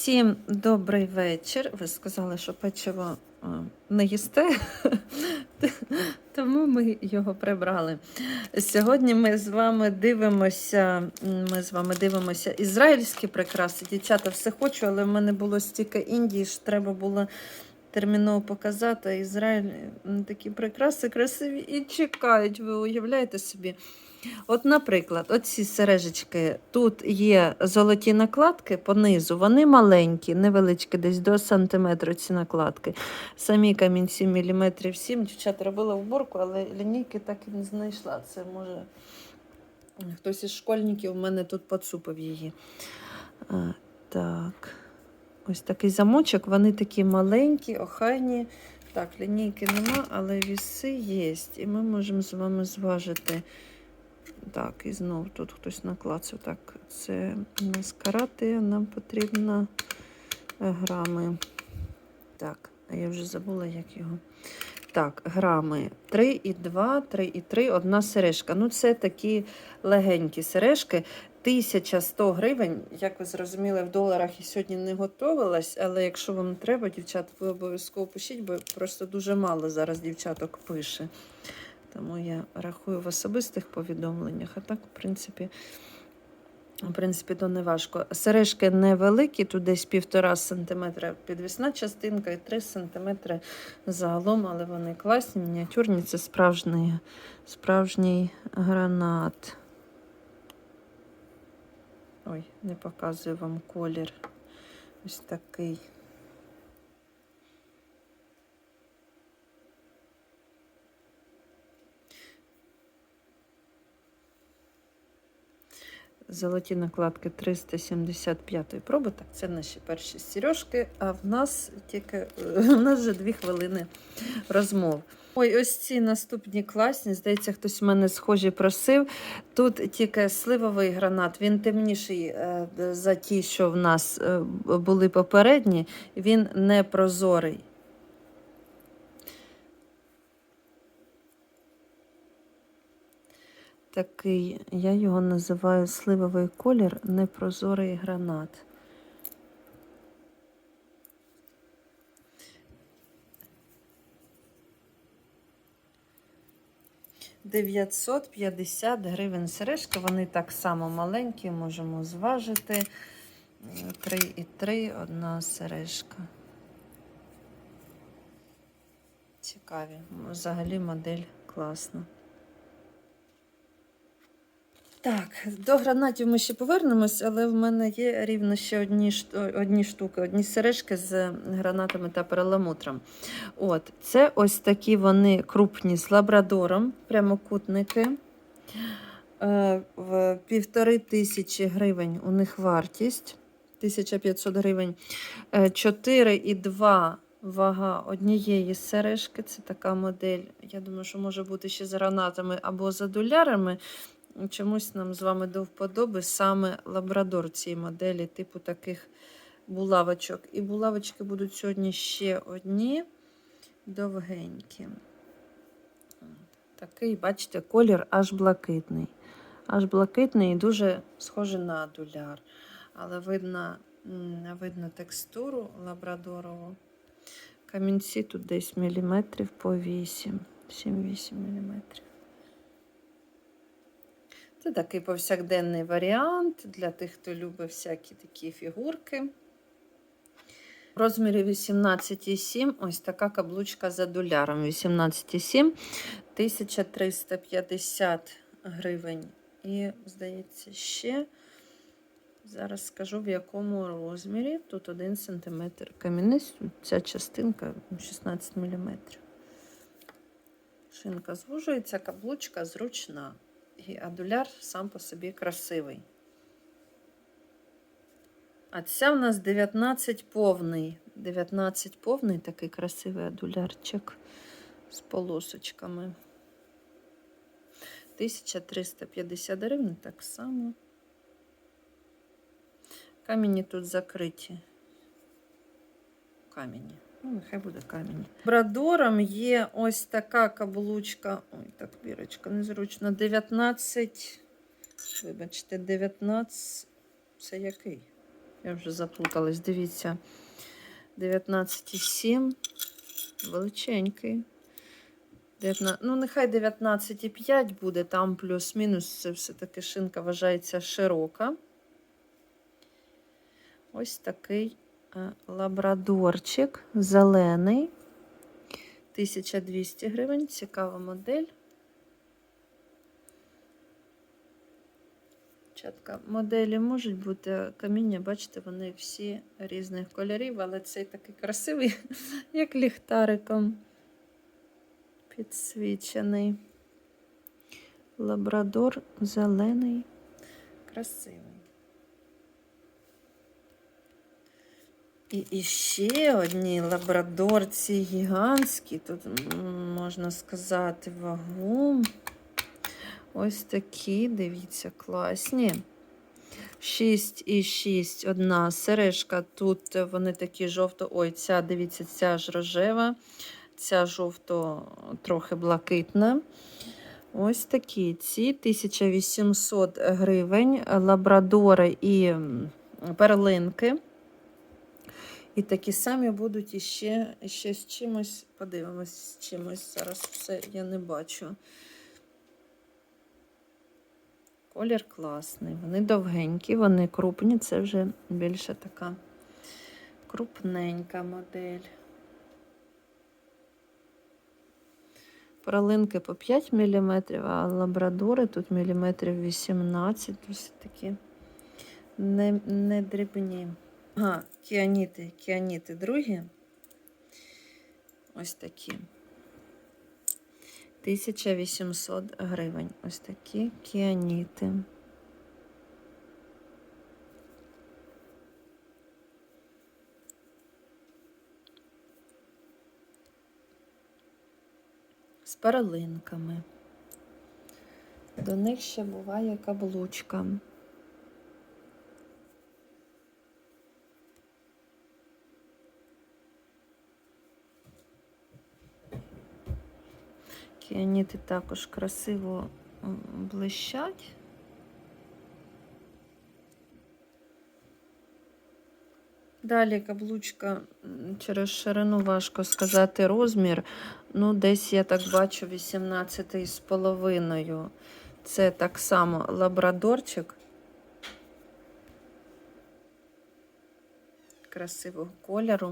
Всім добрий вечір. Ви сказали, що печиво не їсте, тому ми його прибрали. Сьогодні ми з вами дивимося. Ми з вами дивимося ізраїльські прикраси. Дівчата, все хочу, але в мене було стільки Індії, що треба було терміново показати. Ізраїль такі прикраси красиві і чекають. Ви уявляєте собі? От, наприклад, оці сережечки, тут є золоті накладки по низу, вони маленькі, невеличкі, десь до сантиметру ці накладки. Самі камінці міліметрів 7. Дівчата робила уборку, але лінійки так і не знайшла. Це може хтось із школьників в мене тут поцупив її. А, так. Ось такий замочок, вони такі маленькі, охайні. Так, лінійки нема, але віси є. І ми можемо з вами зважити. Так, і знов тут хтось наклацав. Так, це у нас карати, нам потрібно грами. Так, а я вже забула, як його. Так, грами 3,2, 3,3, одна сережка. Ну, це такі легенькі сережки. 1100 гривень, як ви зрозуміли, в доларах і сьогодні не готувалась, але якщо вам треба, дівчат, ви обов'язково пишіть, бо просто дуже мало зараз дівчаток пише. Тому я рахую в особистих повідомленнях, а так, в принципі, в принципі, то не важко. Сережки невеликі, тут десь півтора сантиметра підвісна частинка і 3 сантиметри загалом, але вони класні, мініатюрні. Це справжній, справжній гранат. Ой, не показую вам колір. Ось такий. Золоті накладки 375 проби. Так, це наші перші сережки. А в нас тільки в нас вже дві хвилини розмов. Ой, ось ці наступні класні. Здається, хтось в мене схожі просив. Тут тільки сливовий гранат, він темніший е, за ті, що в нас е, були попередні, він не прозорий. Такий, я його називаю сливовий колір, непрозорий гранат. Дев'ятсот п'ятдесят гривень сережки. Вони так само маленькі, можемо зважити. Три і три, одна сережка. Цікаві. Взагалі модель класна. Так, до гранатів ми ще повернемось, але в мене є рівно ще одні, одні штуки, одні сережки з гранатами та перламутром. От, це ось такі вони крупні з лабрадором, прямокутники. Е, в півтори тисячі гривень у них вартість. 1500 гривень. Е, 4,2 вага однієї сережки. Це така модель. Я думаю, що може бути ще з гранатами або за долярами. Чомусь нам з вами до вподоби саме лабрадор цієї моделі, типу таких булавочок. І булавочки будуть сьогодні ще одні довгенькі. Такий, бачите, колір аж блакитний. Аж блакитний і дуже схожий на дуляр. Але видно, видно текстуру лабрадорову. Камінці тут десь міліметрів по 8, 7-8 міліметрів. Це такий повсякденний варіант для тих, хто любить всякі такі фігурки. В розмірі 18,7 ось така каблучка за доляром. 18,7 1350 гривень. І, здається, ще. Зараз скажу в якому розмірі. Тут 1 см камінець, ця частинка 16 мм. Шинка звужується, каблучка зручна. І адуляр сам по собі красивий. А ця в нас 19 повний. 19 повний такий красивий адулярчик з полосочками. 1350 гривень так само. Камені тут закриті. Камені. Ну, нехай буде камінь. Брадором є ось така каблучка. Ой, так, бірочка, незручно. 19. Вибачте, 19. Це який? Я вже заплуталась. Дивіться. 19,7. Величенький. 19, ну, нехай 19,5 буде, там плюс-мінус, це все-таки шинка вважається широка. Ось такий лабрадорчик, зелений. 1200 гривень, цікава модель. Чатка. Моделі можуть бути каміння, бачите, вони всі різних кольорів, але цей такий красивий, як ліхтариком підсвічений. Лабрадор зелений, красивий. І, і ще одні лабрадорці гігантські, тут можна сказати, вагу. Ось такі, дивіться, класні. 6,6 одна сережка. Тут вони такі жовто. Ой, ця, дивіться, ця ж рожева, ця жовто трохи блакитна. Ось такі. Ці 1800 гривень, лабрадори і перлинки. І такі самі будуть іще, іще з чимось. Подивимось з чимось. Зараз все я не бачу. Колір класний. Вони довгенькі, вони крупні. Це вже більше така крупненька модель. Пролинки по 5 мм, а лабрадори тут міліметрів 18, досить такі не, не дрібні. Ага, кіаніти, кіаніти другі. Ось такі. 1800 гривень. Ось такі кіаніти. З перлинками. До них ще буває каблучка. Кіаніти також красиво блищать. Далі каблучка через ширину важко сказати розмір. Ну, десь я так бачу 18 з половиною. Це так само лабрадорчик. Красивого кольору.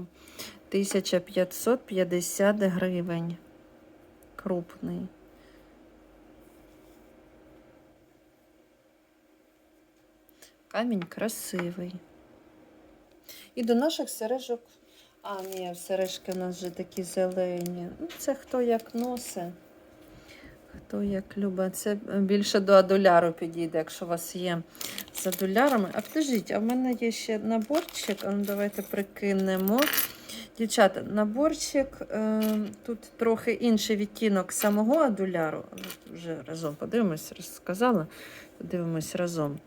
1550 гривень крупний. Камінь красивий. І до наших сережок. А, ні, сережки у нас вже такі зелені. Ну, це хто як носить. Хто як любить. Це більше до адуляру підійде, якщо у вас є з адулярами. А подождіть, а в мене є ще наборчик. А ну, давайте прикинемо. Дівчата, наборчик, е, тут трохи інший відтінок самого адуляру. Вже разом подивимось, розказала. Подивимось разом.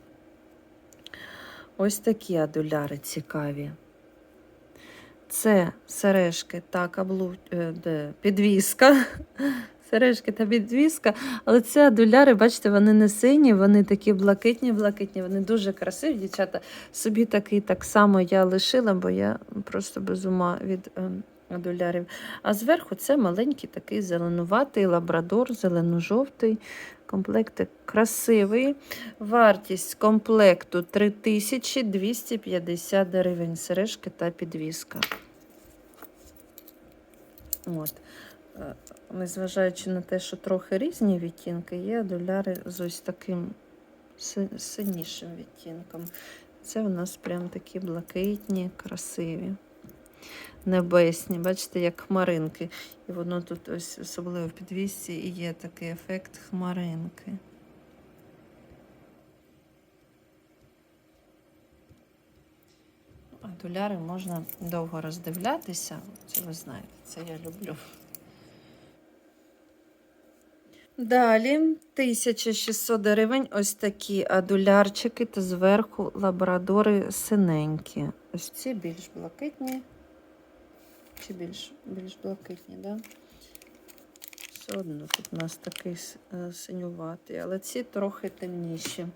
Ось такі адуляри цікаві. Це сережки та каблу... е, підвіска. Сережки та підвіска. Але це адуляри, бачите, вони не сині, вони такі блакитні-блакитні, вони дуже красиві, дівчата. Собі такий так само я лишила, бо я просто без ума від е, адулярів. А зверху це маленький такий зеленуватий лабрадор, зелено-жовтий. Комплектик красивий. Вартість комплекту 3250 гривень. Сережки та підвіска. От. Е, Незважаючи на те, що трохи різні відтінки, є доляри з ось таким си- синішим відтінком. Це у нас прям такі блакитні, красиві, небесні. Бачите, як хмаринки. І воно тут ось особливо в підвісці і є такий ефект хмаринки. А доляри можна довго роздивлятися. Це ви знаєте, це я люблю. Далі 1600 гривень ось такі адулярчики та зверху лабрадори синенькі. Ось ці більш блакитні. Чи більш, більш блакитні? Да? Все одно тут у нас такий е, синюватий, але ці трохи темніші.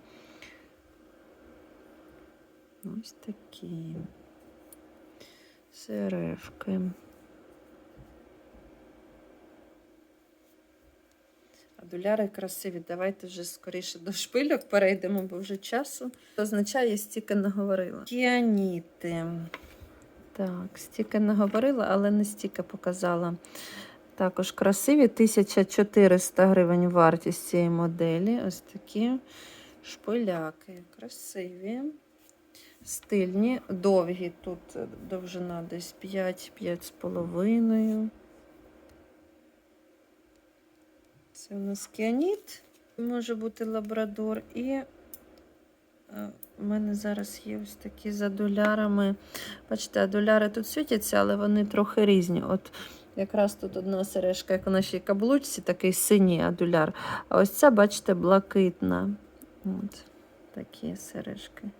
Ось такі сережки. А красиві. Давайте вже скоріше до шпильок перейдемо, бо вже часу. Означає, стільки наговорила. Кіаніти. Так, стільки наговорила, але не стільки показала. Також красиві. 1400 гривень вартість цієї моделі. Ось такі шпиляки. Красиві. Стильні, довгі. Тут довжина десь 5-5,5. Це у нас кіаніт, може бути лабрадор. І е, у мене зараз є ось такі за долярами. Бачите, доляри тут світяться, але вони трохи різні. От якраз тут одна сережка, як у нашій каблучці, такий синій адуляр. А ось ця, бачите, блакитна. От такі сережки.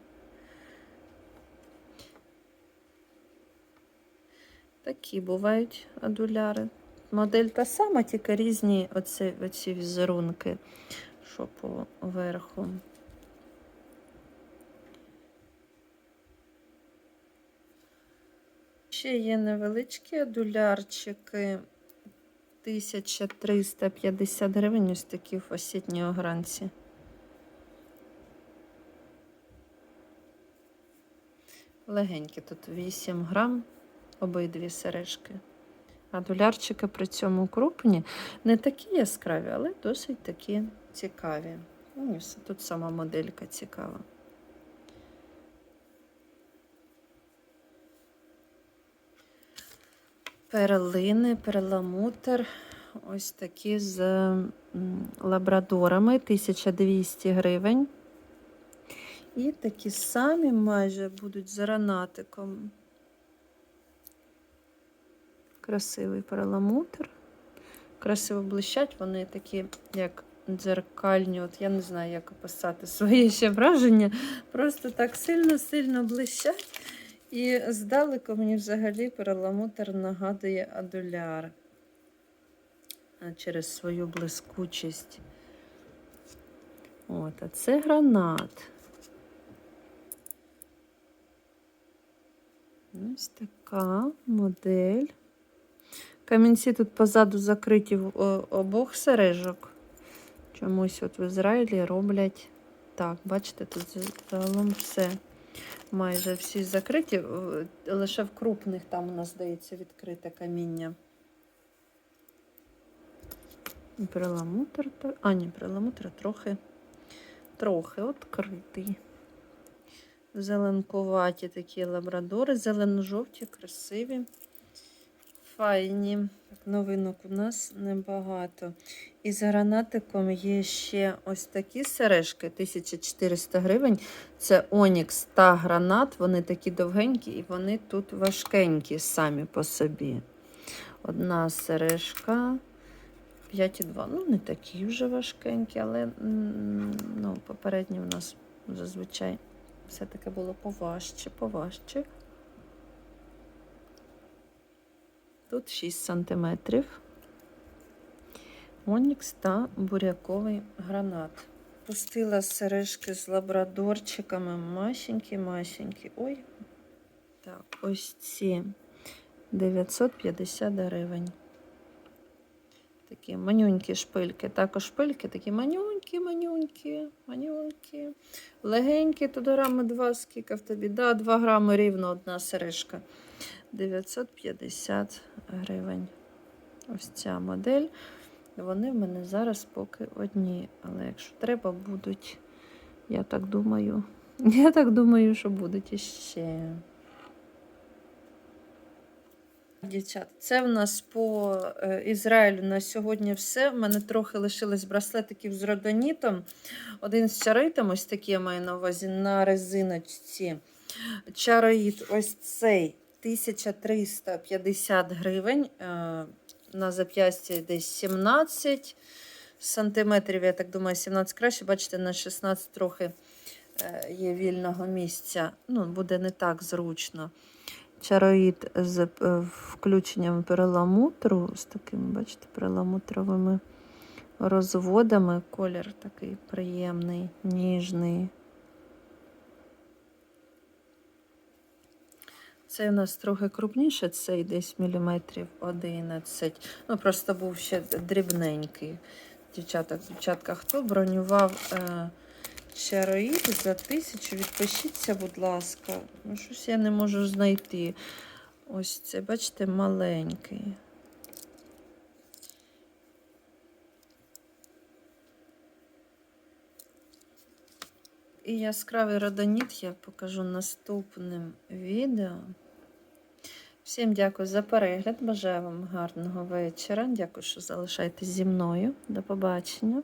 Такі бувають адуляри. Модель та сама, тільки різні оці, оці візерунки, що поверху. Ще є невеличкі адулярчики. 1350 гривень, ось такі в осітній огранці. Легенькі, тут 8 грам обидві сережки. А долярчики при цьому крупні, не такі яскраві, але досить такі цікаві. Ну. Тут сама моделька цікава. Перлини, перламутр. Ось такі з лабрадорами 1200 гривень. І такі самі майже будуть з гранатиком. Красивий перламутр. Красиво блищать, вони такі, як дзеркальні. От я не знаю, як описати своє ще враження. Просто так сильно-сильно блищать. І здалеку мені взагалі перламутр нагадує адуляр через свою блискучість. От, а це гранат. Ось така модель. Камінці тут позаду закриті в обох сережок. Чомусь от в Ізраїлі роблять так. Бачите, тут загалом все. Майже всі закриті, лише в крупних там у нас здається відкрите каміння. Перламутр, а ні, перламутр трохи, трохи відкритий. Зеленкуваті такі лабрадори, зелено-жовті, красиві, файні. Новинок у нас небагато. І за гранатиком є ще ось такі сережки 1400 гривень. Це Онікс та гранат. Вони такі довгенькі і вони тут важкенькі самі по собі. Одна сережка 5,2. Ну, не такі вже важкенькі, але ну, попередні у нас зазвичай все-таки було поважче, поважче. Тут 6 сантиметрів. Онікс та буряковий гранат. Пустила сережки з лабрадорчиками. Масенькі-масенькі. Ой. Так, ось ці 950 гривень. Такі манюнькі шпильки. Також шпильки такі манюнькі, манюнькі, манюнькі. Легенькі, тут грами 2, скільки в тобі? Да, 2 грами рівно одна сережка. 950 гривень. Ось ця модель. Вони в мене зараз поки одні. Але якщо треба, будуть, я так думаю, я так думаю, що будуть іще. Дівчат, це в нас по е, Ізраїлю на сьогодні все. В мене трохи лишились браслетиків з родонітом. Один з чаритом, ось такі я маю на увазі на резиночці. Чароїд ось цей 1350 гривень. е, На зап'ясті десь 17 сантиметрів, я так думаю, 17 краще. Бачите, на 16 трохи е, є вільного місця. Ну, буде не так зручно. Чароїд з е, включенням перламутру, з такими, бачите, перламутровими розводами. Колір такий приємний, ніжний. Цей у нас трохи крупніше, цей десь міліметрів 11. Ну, просто був ще дрібненький. Дівчата, дівчатка, хто бронював е, чароїд за тисячу, відпишіться, будь ласка. Ну, щось я не можу знайти. Ось це, бачите, маленький. І яскравий родоніт я покажу наступним відео. Всім дякую за перегляд. Бажаю вам гарного вечора. Дякую, що залишаєтесь зі мною. До побачення.